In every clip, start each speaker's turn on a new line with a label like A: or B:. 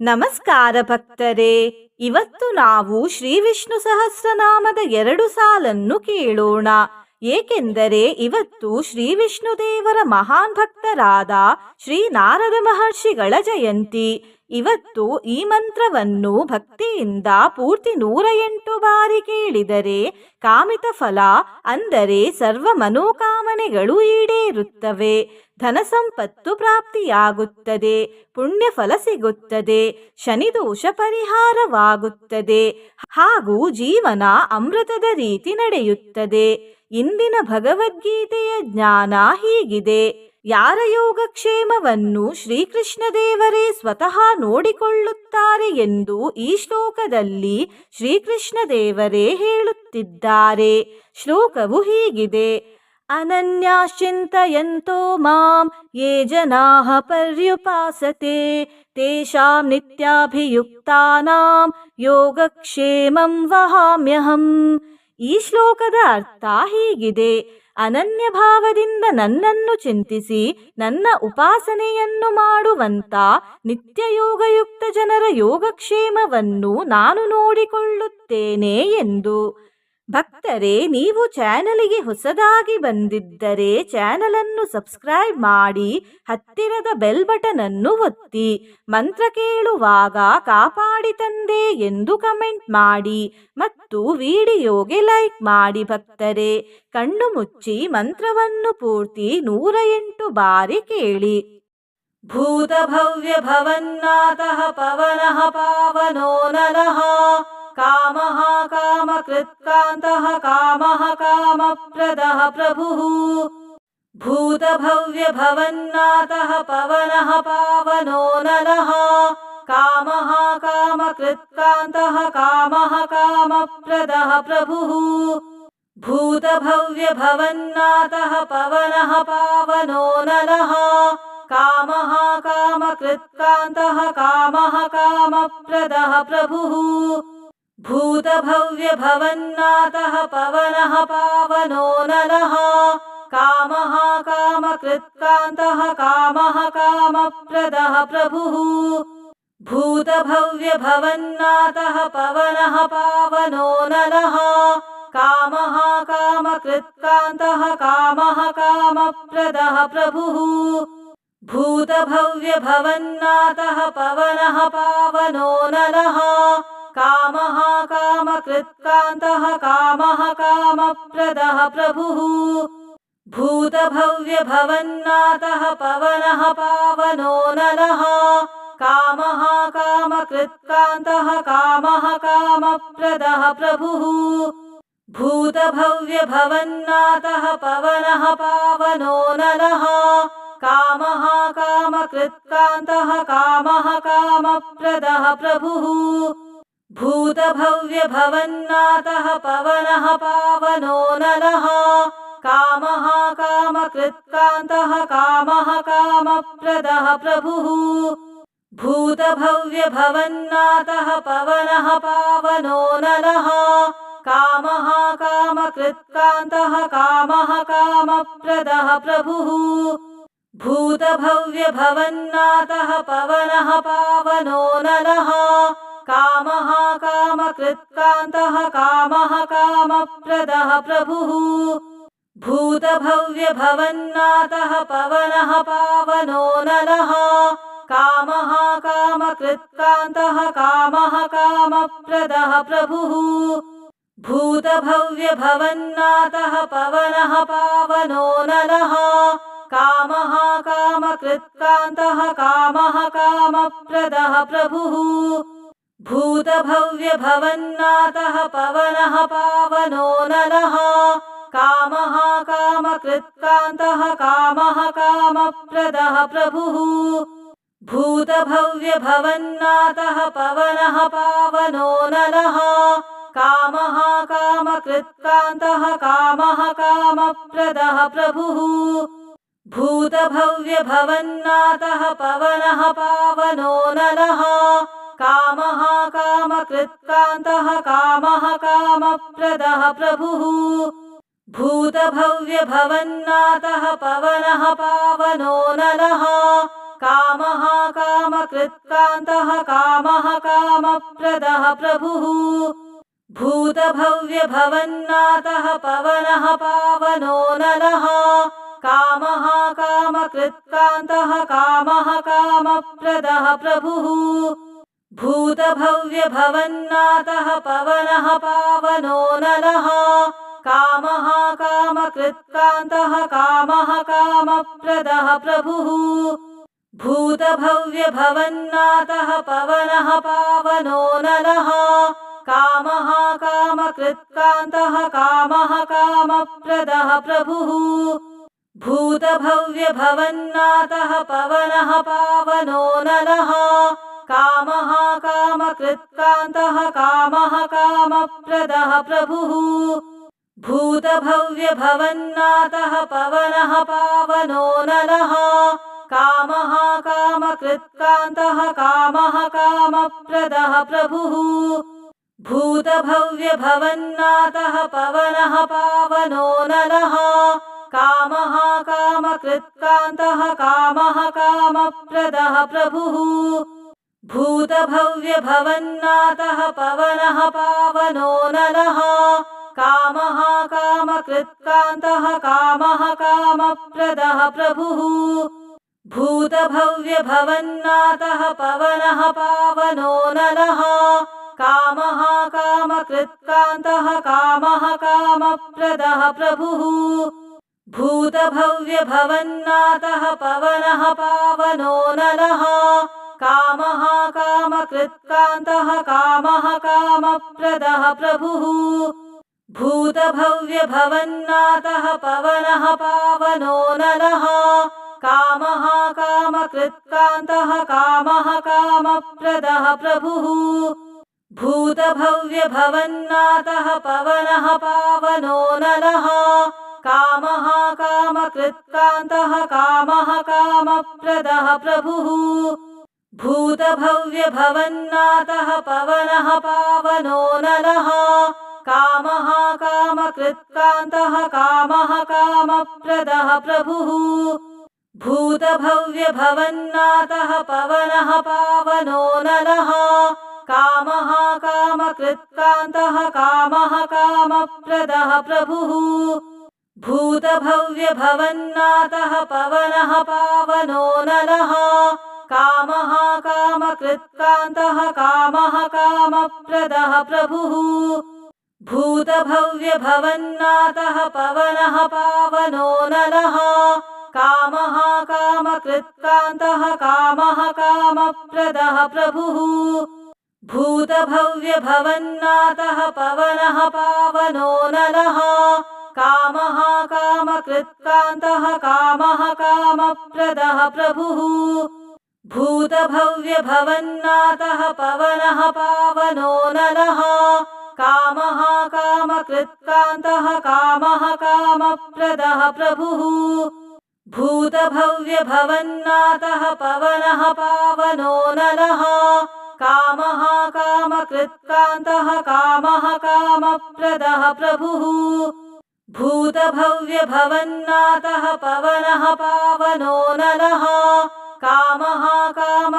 A: ನಮಸ್ಕಾರ ಭಕ್ತರೇ, ಇವತ್ತು ನಾವು ಶ್ರೀ ವಿಷ್ಣು ಸಹಸ್ರನಾಮದ ಎರಡು ಸಾಲನ್ನು ಕೇಳೋಣ. ಏಕೆಂದರೆ ಇವತ್ತು ಶ್ರೀ ವಿಷ್ಣು ದೇವರ ಮಹಾನ್ ಭಕ್ತರಾದ ಶ್ರೀ ನಾರದ ಮಹರ್ಷಿಗಳ ಜಯಂತಿ. ಇವತ್ತು ಈ ಮಂತ್ರವನ್ನು ಭಕ್ತಿಯಿಂದ ಪೂರ್ತಿ ನೂರ ಎಂಟು ಬಾರಿ ಕೇಳಿದರೆ ಕಾಮಿತ ಫಲ, ಅಂದರೆ ಸರ್ವ ಮನೋಕಾಮನೆಗಳು ಈಡೇರುತ್ತವೆ. ಧನ ಸಂಪತ್ತು ಪ್ರಾಪ್ತಿಯಾಗುತ್ತದೆ ಪುಣ್ಯ ಫಲ ಸಿಗುತ್ತದೆ, ಶನಿದೋಷ ಪರಿಹಾರವಾಗುತ್ತದೆ, ಹಾಗೂ ಜೀವನ ಅಮೃತದ ರೀತಿ ನಡೆಯುತ್ತದೆ. ಇಂದಿನ ಭಗವದ್ಗೀತೆಯ ಜ್ಞಾನ ಹೀಗಿದೆ. ಯಾರ ಯೋಗಕ್ಷೇಮವನ್ನು ಶ್ರೀಕೃಷ್ಣದೇವರೇ ಸ್ವತಃ ನೋಡಿಕೊಳ್ಳುತ್ತಾರೆ ಎಂದು ಈ ಶ್ಲೋಕದಲ್ಲಿ ಶ್ರೀಕೃಷ್ಣದೇವರೇ ಹೇಳುತ್ತಿದ್ದಾರೆ. ಶ್ಲೋಕವು ಹೀಗಿದೆ. ಅನನ್ಯಾಶ್ಚಿಂತಯಂತೋ ಮಾಂ, ಯೇ ಜನಾ ಪರ್ಯುಪಾಸತೆ, ತೇಷಾಂ ನಿತ್ಯಾಭಿಯುಕ್ತಾನಾಂ, ಯೋಗಕ್ಷೇಮಂ ವಹಾಮ್ಯಹಂ. ಈ ಶ್ಲೋಕದ ಅರ್ಥ ಹೀಗಿದೆ. ಅನನ್ಯ ಭಾವದಿಂದ ನನ್ನನ್ನು ಚಿಂತಿಸಿ ನನ್ನ ಉಪಾಸನೆಯನ್ನು ಮಾಡುವಂತ ನಿತ್ಯ ಯೋಗಯುಕ್ತ ಜನರ ಯೋಗಕ್ಷೇಮವನ್ನು ನಾನು ನೋಡಿಕೊಳ್ಳುತ್ತೇನೆ ಎಂದು ಭಕ್ತರೇ, ನೀವು ಚಾನಲಿಗೆ ಹೊಸದಾಗಿ ಬಂದಿದ್ದರೆ ಚಾನಲನ್ನು ಸಬ್ಸ್ಕ್ರೈಬ್ ಮಾಡಿ, ಹತ್ತಿರದ ಬೆಲ್ ಬಟನ್ ಅನ್ನು ಒತ್ತಿ, ಮಂತ್ರ ಕೇಳುವಾಗ ಕಾಪಾಡಿ ತಂದೆ ಎಂದು ಕಮೆಂಟ್ ಮಾಡಿ ಮತ್ತು ವಿಡಿಯೋಗೆ ಲೈಕ್ ಮಾಡಿ ಭಕ್ತರೇ. ಕಣ್ಣು ಮುಚ್ಚಿ ಮಂತ್ರವನ್ನು ಪೂರ್ತಿ ನೂರ ಎಂಟು ಬಾರಿ ಕೇಳಿ. ಭೂತ ಭವ್ಯ ಭವನ್ನಾತಃ ಪವನಃ ಪಾವನೋ कामः कामकृत्कान्तः कामः कामप्रदः प्रभुः। भूतभव्यभवन्नाथः पवनः पावनो नरः कामः कामकृत्कान्तः कामः कामप्रदः प्रभुः। भूतभव्यभवन्नाथः पवनः पावनो नरः कामः कामकृत्कान्तः कामः कामप्रदः प्रभुः। भूतभव्यभवन्नाथः पवनः पावनो नरः कामः कामकृत्कान्तः कामः कामप्रदः प्रभुः। भूतभव्यभवन्नाथः पवनः पावनो नरः कामः कामकृत्कान्तः कामः कामप्रदः प्रभुः। भूतभव्यभवन्नाथः पवनः पावनो नरः कामः कामकृत्कान्तः कामः कामप्रदः प्रभुः। भूतभव्यभवन्नाथः पवनः पावनो नरः कामः कामकृत्कान्तः कामः कामप्रदः प्रभुः। भूतभव्यभवन्नाथः पवनः पावनो नरः कामः कामकृत्कान्तः कामः कामप्रदः प्रभुः। भूतभव्यभवन्नाथः पवनः पावनो नरः कामः कामकृत्कान्तः कामः कामप्रदः प्रभुः। भूतभव्यभवन्नाथः पवनः पावनो नरः कामः कामकृत्कान्तः कामः कामप्रदः प्रभुः। भूतभव्यभवन्नाथः पवनः पावनो नरः कामः कामकृत्कान्तः कामः कामप्रदः प्रभुः। भूतभव्यभवन्नाथः पवनः पावनो नरः कामः कामकृत्कान्तः कामः कामप्रदः प्रभुः। भूतभव्यभवन्नाथः पवनः पावनो नरः कामः कामकृत्कान्तः कामः कामप्रदः प्रभुः। भूतभव्यभवन्नाथः पवनः पावनो नरः कामः कामकृत्कान्तः, कामः कामप्रदः प्रभुः। भूतभव्यभवन्नाथः पवनः पावनो नरः कामः कामकृत्कान्तः, कामः कामप्रदः प्रभुः। भूतभव्यभवन्नाथः पवनः पावनो नरः कामः कामकृत्कान्तः कामः कामप्रदः प्रभुः। भूतभव्यभवन्नाथः पवनः पावनो नरः कामः कामकृत्कान्तः कामः कामप्रदः प्रभुः। भूतभव्यभवन्नाथः पवनः पावनो नलः। कामः कामकृत्कान्तः कामः कामप्रदः प्रभुः। भूतभव्यभवन्नाथः पवनः पावनो नलः। कामः कामकृत्कान्तः कामः कामप्रदः प्रभुः। भूतभव्यभवन्नाथः पवनः पावनो नलः। कामः कामकृत्कान्तः कामः कामप्रदः प्रभुः। भूतभव्यभवन्नाथः पवनः पावनो नलः। कामः कामकृत्कान्तः कामः कामप्रदः प्रभुः। भूतभव्यभवन्नाथः पवनः पावनो नलः। कामः कामकृत्कान्तः कामः कामप्रदः प्रभुः। भूतभव्यभवन्नाथः पवनः पावनो नलः। कामः कामकृत्कान्तः कामः कामप्रदः प्रभुः। भूतभव्यभवन्नाथः पवनः पावनो नलः। कामः कामकृत्कान्तः, कामः कामप्रदः प्रभुः। भूतभव्यभवन्नाथः पवनः पावनो नलः। कामः कामकृत्कान्तः, कामः कामप्रदः प्रभुः। भूतभव्यभवन्नाथः पवनः पावनो नलः। कामः कामकृत्कान्तः कामः कामप्रदः प्रभुः। भूतभव्यभवन्नाथः पवनः पावनो नलः। कामः कामकृत्कान्तः कामः कामप्रदः प्रभुः। भूतभव्यभवन्नाथः पवनः पावनो नलः। कामः कामकृत्कान्तः कामः कामप्रदः प्रभुः। भूतभव्यभवन्नाथः पवनः पावनो नलः। कामः कामकृत्कान्तः, कामः कामप्रदः प्रभुः। भूतभव्यभवन्नाथः पवनः पावनो नलः। कामः कामकृत्कान्तः, कामः कामप्रदः प्रभुः। भूतभव्यभवन्नाथः पवनः पावनो नलः। कामः कामकृत्कान्तः कामः कामप्रदः प्रभुः। भूतभव्यभवन्नाथः पवनः पावनो नलः। कामः कामकृत्कान्तः कामः कामप्रदः प्रभुः। भूतभव्यभवन्नाथः पवनः पावनो नलः। कामः कामकृत्कान्तः कामः कामप्रदः प्रभुः। भूतभव्यभवन्नाथः पवनः पावनो नलः। कामः कामकृत्कान्तः, कामः कामप्रदः प्रभुः। भूतभव्यभवन्नाथः पवनः पावनो नलः। कामः कामकृत्कान्तः, कामः कामप्रदः प्रभुः। भूतभव्यभवन्नाथः पवनः पावनो नलः। कामः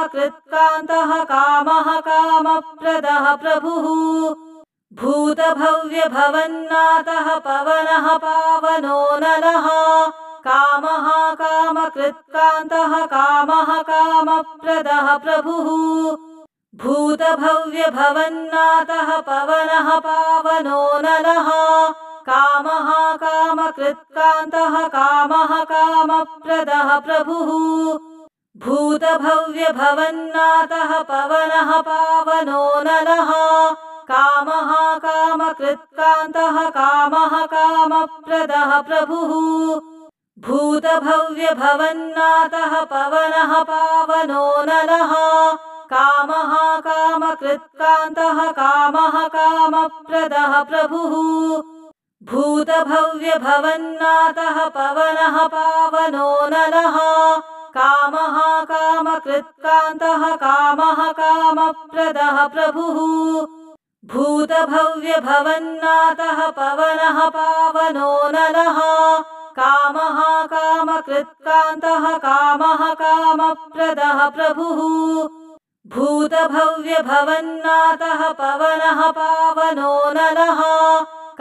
A: कामकृत्कान्तः कामः कामप्रदः प्रभुः। भूतभव्यभवन्नाथः पवनः पावनो नलः। कामः कामकृत्कान्तः कामः कामप्रदः प्रभुः। भूतभव्यभवन्नाथः पवनः पावनो नलः। कामः कामकृत्कान्तः कामः कामप्रदः प्रभुः। भूतभव्यभवन्नाथः पवनः पावनो नलः। कामः कामकृत्कान्तः, कामः कामप्रदः प्रभुः। भूतभव्यभवन्नाथः पवनः पावनो नलः। कामः कामकृत्कान्तः, कामः कामप्रदः प्रभुः। भूतभव्यभवन्नाथः पवनः पावनो नलः। कामः कामकृत्कान्तः कामः कामप्रदः प्रभुः। भूतभव्यभवन्नाथः पवनः पावनो नलः। कामः कामकृत्कान्तः कामः कामप्रदः प्रभुः। भूतभव्यभवन्नाथः पवनः पावनो नरः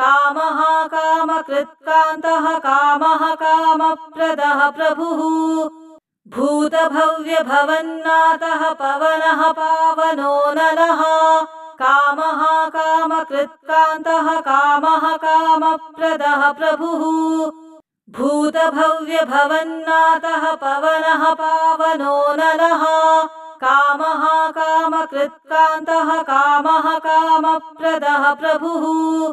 A: कामः कामकृत्कान्तः कामः कामप्रदः प्रभुः। भूतभव्यभवन्नाथः पवनः पावनो नरः कामः कामकृत्कान्तः, कामः कामप्रदः प्रभुः। भूतभव्यभवन्नाथः पवनः पावनो नरः कामः कामकृत्कान्तः, कामः कामप्रदः प्रभुः।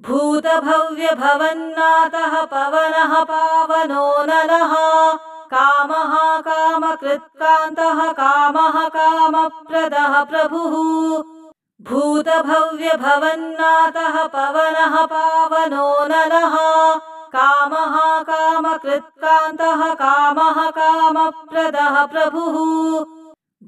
A: भूतभव्यभवन्नाथः पवनः पावनो नरः कामः कामकृत्कान्तः कामः कामप्रदः प्रभुः। भूतभव्यभवन्नाथः पवनः पावनो नरः कामः कामकृत्कान्तः कामः कामप्रदः प्रभुः।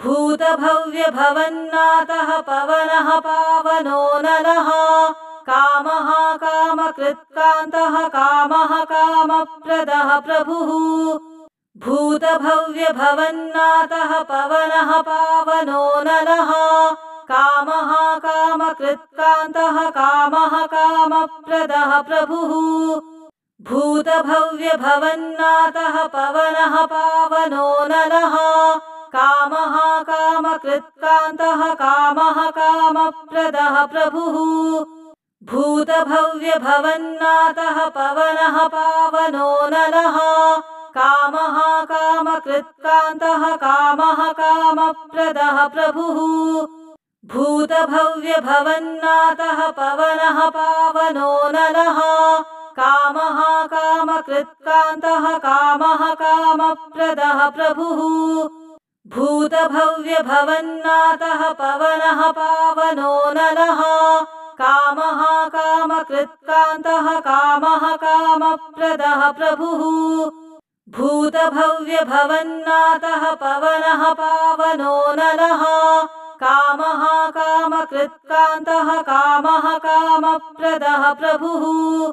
A: भूतभव्यभवन्नाथः पवनः पावनो नरः कामः कामकृत्कान्तः कामः कामप्रदः प्रभुः। भूतभव्यभवन्नाथः पवनः पावनो नरः कामः कामकृत्कान्तः, कामः कामप्रदः प्रभुः। भूतभव्यभवन्नाथः पवनः पावनो नरः कामः कामकृत्कान्तः, कामः कामप्रदः प्रभुः। भूतभव्यभवन्नाथः पवनः कामकृत्कान्तः कामः कामप्रदः प्रभुः। भूतभव्यभवन्नाथः पवनः पावनो नरः कामः कामकृत्कान्तः कामः कामप्रदः प्रभुः। भूतभव्यभवन्नाथः पवनः पावनो नरः कामः कामकृत्कान्तः कामः कामप्रदः प्रभुः। भूतभव्यभवन्नाथः पवनः पावनो नरः कामः कामकृत्कान्तः, कामः कामप्रदः प्रभुः।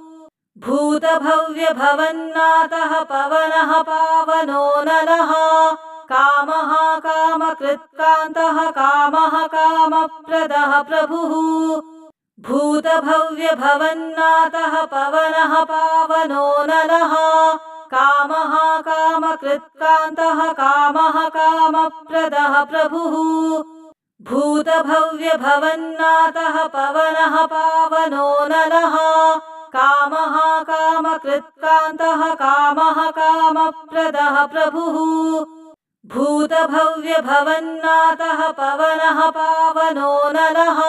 A: भूतभव्यभवन्नाथः पवनः पावनो नरः कामः कामकृत्कान्तः, कामः कामप्रदः प्रभुः। भूतभव्यभवन्नाथः पवनः पावनो नरः कामः कामकृत्कान्तः कामः कामप्रदः प्रभुः। भूतभव्यभवन्नाथः पवनः पावनो नरः कामः कामकृत्कान्तः कामः कामप्रदः प्रभुः। भूतभव्यभवन्नाथः पवनः पावनो नरः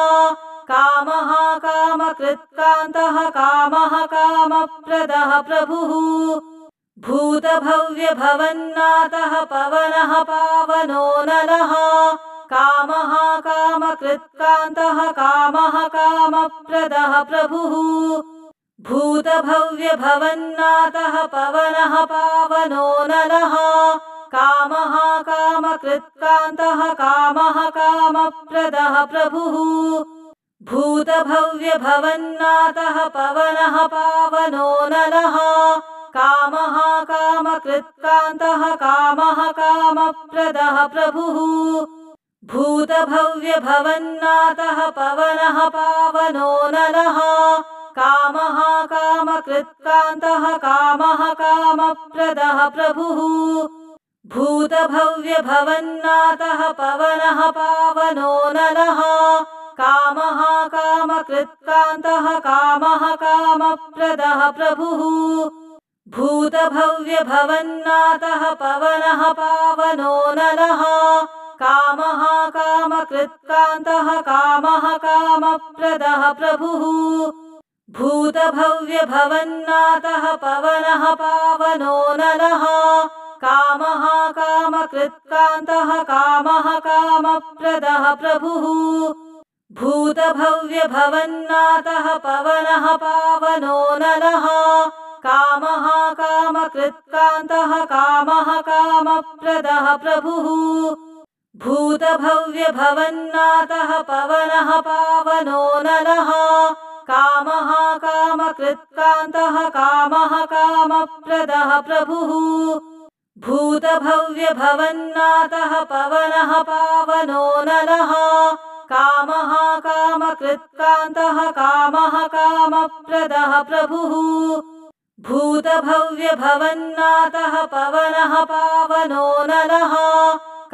A: कामः कामकृत्कान्तः कामः कामप्रदः प्रभुः। भूतभव्यभवन्नाथः पवनः पावनो नरः कामः कामकृत्कान्तः, कामः कामप्रदः प्रभुः। भूतभव्यभवन्नाथः पवनः पावनो नरः कामः कामकृत्कान्तः, कामः कामप्रदः प्रभुः। भूतभव्यभवन्नाथः पवनः पावनो नरः कामः कामकृत्कान्तः कामः कामप्रदः प्रभुः। भूतभव्यभवन्नाथः पवनः पावनो नरः कामः कामकृत्कान्तः कामः कामप्रदः प्रभुः। भूतभव्यभवन्नाथः पवनः पावनो नरः कामः कामकृत्कान्तः कामः कामप्रदः प्रभुः। भूतभव्यभवन्नाथः पवनः पावनो नरः कामः कामकृत्कान्तः कामः कामप्रदः प्रभुः। भूतभव्यभवन्नाथः पवनः पावनो नरः कामः कामकृत्कान्तः कामः कामप्रदः प्रभुः। भूतभव्यभवन्नाथः पवनः पावनो नरः कामः कामकृत्कान्तः कामः कामप्रदः प्रभुः। भूतभव्यभवन्नाथः पवनः पावनो नरः कामः कामकृत्कान्तः कामः कामप्रदः प्रभुः। भूतभव्यभवन्नाथः पवनः पावनो नलः। कामः कामकृत्कान्तः कामः कामप्रदः प्रभुः। भूतभव्यभवन्नाथः पवनः पावनो नलः।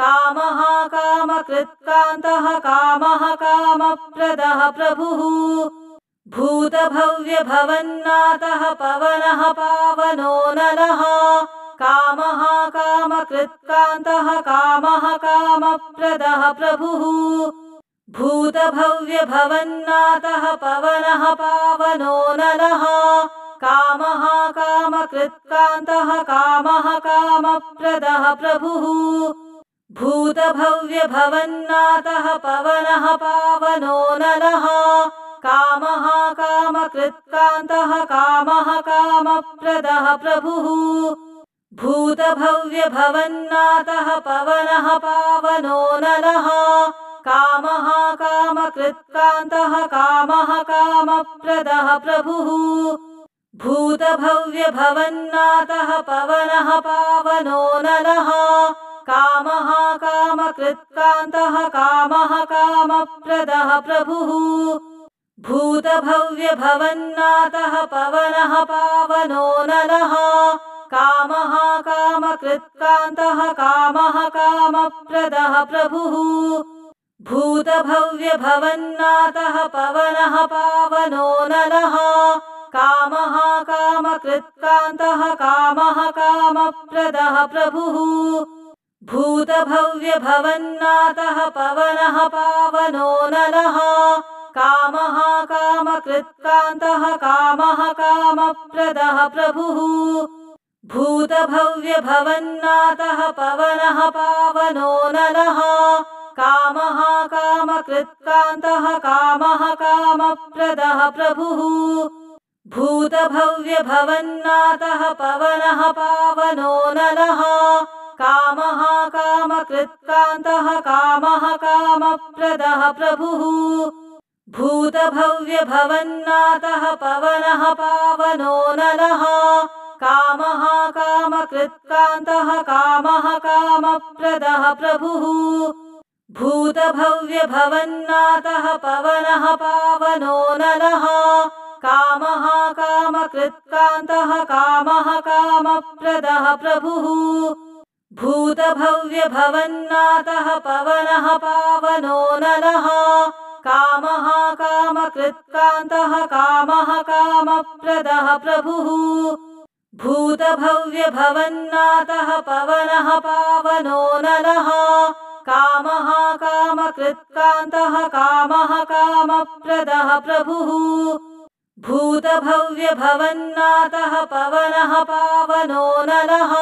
A: कामः कामकृत्कान्तः कामः कामप्रदः प्रभुः। भूतभव्यभवन्नाथः पवनः पावनो नलः। कामः कामकृत्कान्तः कामः कामप्रदः प्रभुः। भूतभव्यभवन्नाथः पवनः पावनो नलः। कामः कामकृत्कान्तः कामः कामप्रदः प्रभुः। भूतभव्यभवन्नाथः पवनः पावनो नलः। कामः कामकृत्कान्तः कामः कामप्रदः प्रभुः। भूतभव्यभवन्नाथः पवनः पावनो नलः। कामः कामकृत्कान्तः कामः कामप्रदः प्रभुः। भूतभव्यभवन्नाथः पवनः पावनो नलः। कामः कामकृत्कान्तः कामः कामप्रदः प्रभुः। भूतभव्यभवन्नाथः पवनः पावनो नलः। कामः कामकृत्कान्तः कामः कामप्रदः प्रभुः। भूतभव्यभवन्नाथः पवनः पावनो नलः। कामः कामकृत्कान्तः कामः कामप्रदः प्रभुः। भूतभव्यभवन्नाथः पवनः पावनो नलः। कामः कामकृत्कान्तः कामः कामप्रदः प्रभुः। भूतभव्यभवन्नाथः पवनः पावनो नलः। कामः कामकृत्कान्तः कामः कामप्रदः प्रभुः। भूतभव्यभवन्नाथः पवनः पावनो नलः। कामः कामकृत्कान्तः कामः कामप्रदः प्रभुः। भूतभव्यभवन्नाथः पवनः पावनो नलः। कामः कामकृत्कान्तः कामः कामप्रदः प्रभुः। भूतभव्यभवन्नाथः पवनः पावनो नलः। कामः कामकृत्कान्तः कामः कामप्रदः प्रभुः। भूतभव्यभवन्नाथः पवनः पावनो नलः। कामः कामकृत्कान्तः कामः कामप्रदः प्रभुः। भूतभव्यभवन्नाथः पवनः पावनो नलः। कामः कामकृत्कान्तः कामः कामप्रदः प्रभुः। भूतभव्यभवन्नाथः पवनः पावनो नलः।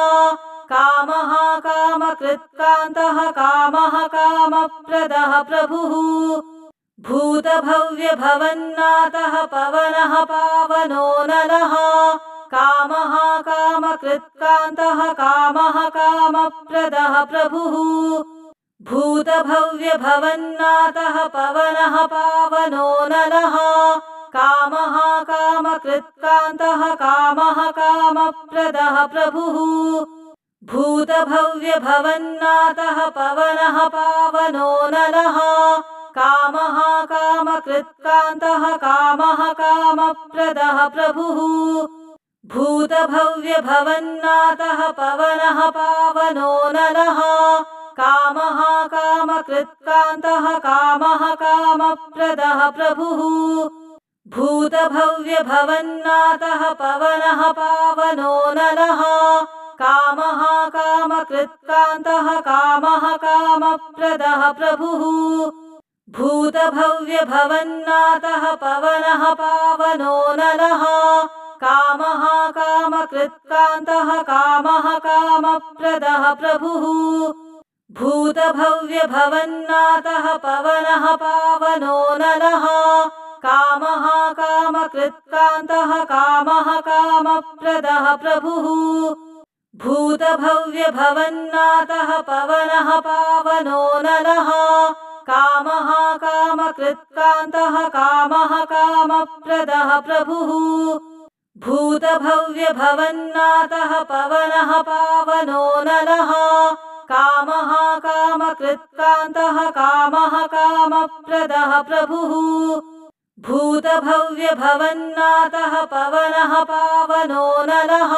A: कामः कामकृत्कान्तः, कामः कामप्रदः प्रभुः। भूतभव्यभवन्नाथः पवनः पावनो नलः। कामः कामकृत्कान्तः, कामः कामप्रदः प्रभुः। भूतभव्यभवन्नाथः पवनः पावनो नलः। कामः कामकृत्कान्तः कामः कामप्रदः प्रभुः। भूतभव्यभवन्नाथः पवनः पावनो नलः। कामः कामकृत्कान्तः कामः कामप्रदः प्रभुः। भूतभव्यभवन्नाथः पवनः पावनो नलः। कामः कामकृत्कान्तः कामः कामप्रदः प्रभुः। भूतभव्यभवन्नाथः पवनः पावनो नलः। कामः कामकृत्कान्तः, कामः कामप्रदः प्रभुः। भूतभव्यभवन्नाथः पवनः पावनो नलः। कामः कामकृत्कान्तः, कामः कामप्रदः प्रभुः। भूतभव्यभवन्नाथः पवनः पावनो नलः। कामः कामकृत्कान्तः कामः कामप्रदः प्रभुः। भूतभव्यभवन्नाथः पवनः पावनो नलः। कामः कामकृत्कान्तः कामः कामप्रदः प्रभुः। भूतभव्यभवन्नाथः पवनः पावनो नलः। कामः कामकृत्कान्तः कामः कामप्रदः प्रभुः। भूतभव्यभवन्नाथः पवनः पावनो नलः।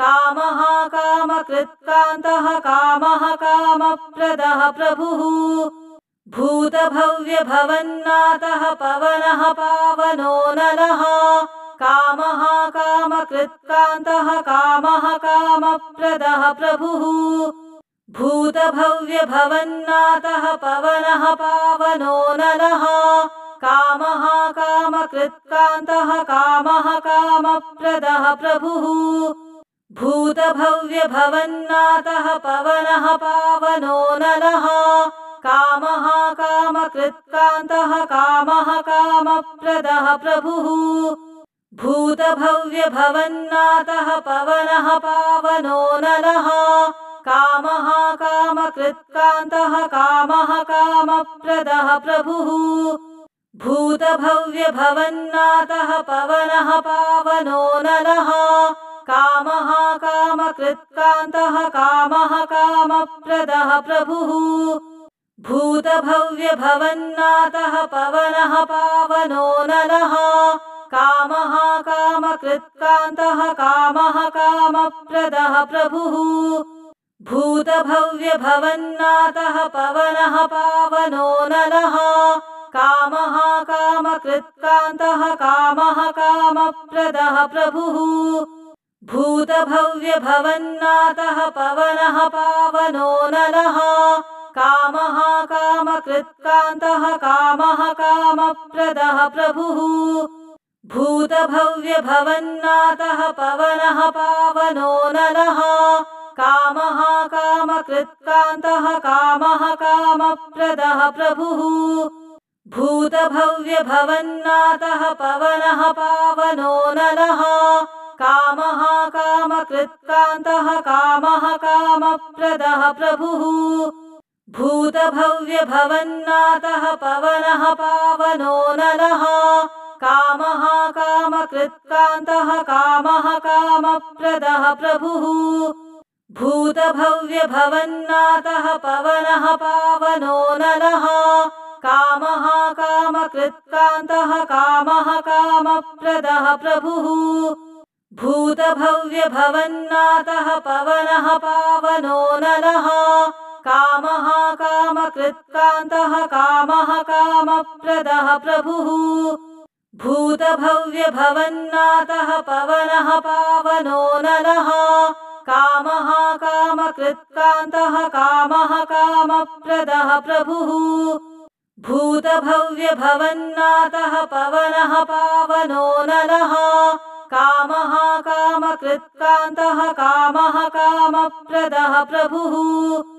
A: कामः कामकृत्कान्तः, कामः कामप्रदः प्रभुः। भूतभव्यभवन्नाथः पवनः पावनो नलः। कामः कामकृत्कान्तः, कामः कामप्रदः प्रभुः। भूतभव्यभवन्नाथः पवनः पावनो नलः। कामः कामकृत्कान्तः कामः कामप्रदः प्रभुः। भूतभव्यभवन्नाथः पवनः पावनो नलः। कामः कामकृत्कान्तः कामः कामप्रदः प्रभुः। भूतभव्यभवन्नाथः पवनः पावनो नलः। कामः कामकृत्कान्तः कामः कामप्रदः प्रभुः। भूतभव्यभवन्नाथः पवनः पावनो नलः। कामः कामकृत्कान्तः, कामः कामप्रदः प्रभुः। भूतभव्यभवन्नाथः पवनः पावनो नलः। कामः कामकृत्कान्तः, कामः कामप्रदः प्रभुः। भूतभव्यभवन्नाथः पवनः पावनो नलः। कामः कामकृत्कान्तः कामः कामप्रदः प्रभुः। भूतभव्यभवन्नाथः पवनः पावनो कामः कामः कामप्रदः प्रभुः। भूतभव्यभवन्नाथः पवनः पावनो नलः। कामः कामकृत्कान्तः कामः कामप्रदः प्रभुः। भूतभव्यभवन्नाथः पवनः पावनो नलः। कामः कामकृत्कान्तः, कामः कामप्रदः प्रभुः। भूतभव्यभवन्नाथः पवनः पावनो नलः। कामः कामकृत्कान्तः, कामः कामप्रदः प्रभुः। भूतभव्यभवन्नाथः पवनः पावनो नलः। कामः कामकृत्कान्तः कामः कामप्रदः प्रभुः। भूतभव्यभवन्नाथः पवनः पावनो नलः। कामः कामकृत्कान्तः कामः कामप्रदः प्रभुः। भूतभव्यभवन्नाथः पवनः पावनो नलः। कामः कामकृत्कान्तः कामः कामप्रदः प्रभुः। भूतभव्यभवन्नाथः पवनः पावनो नलः। कामः कामकृत्कान्तः कामः कामप्रदः प्रभुः।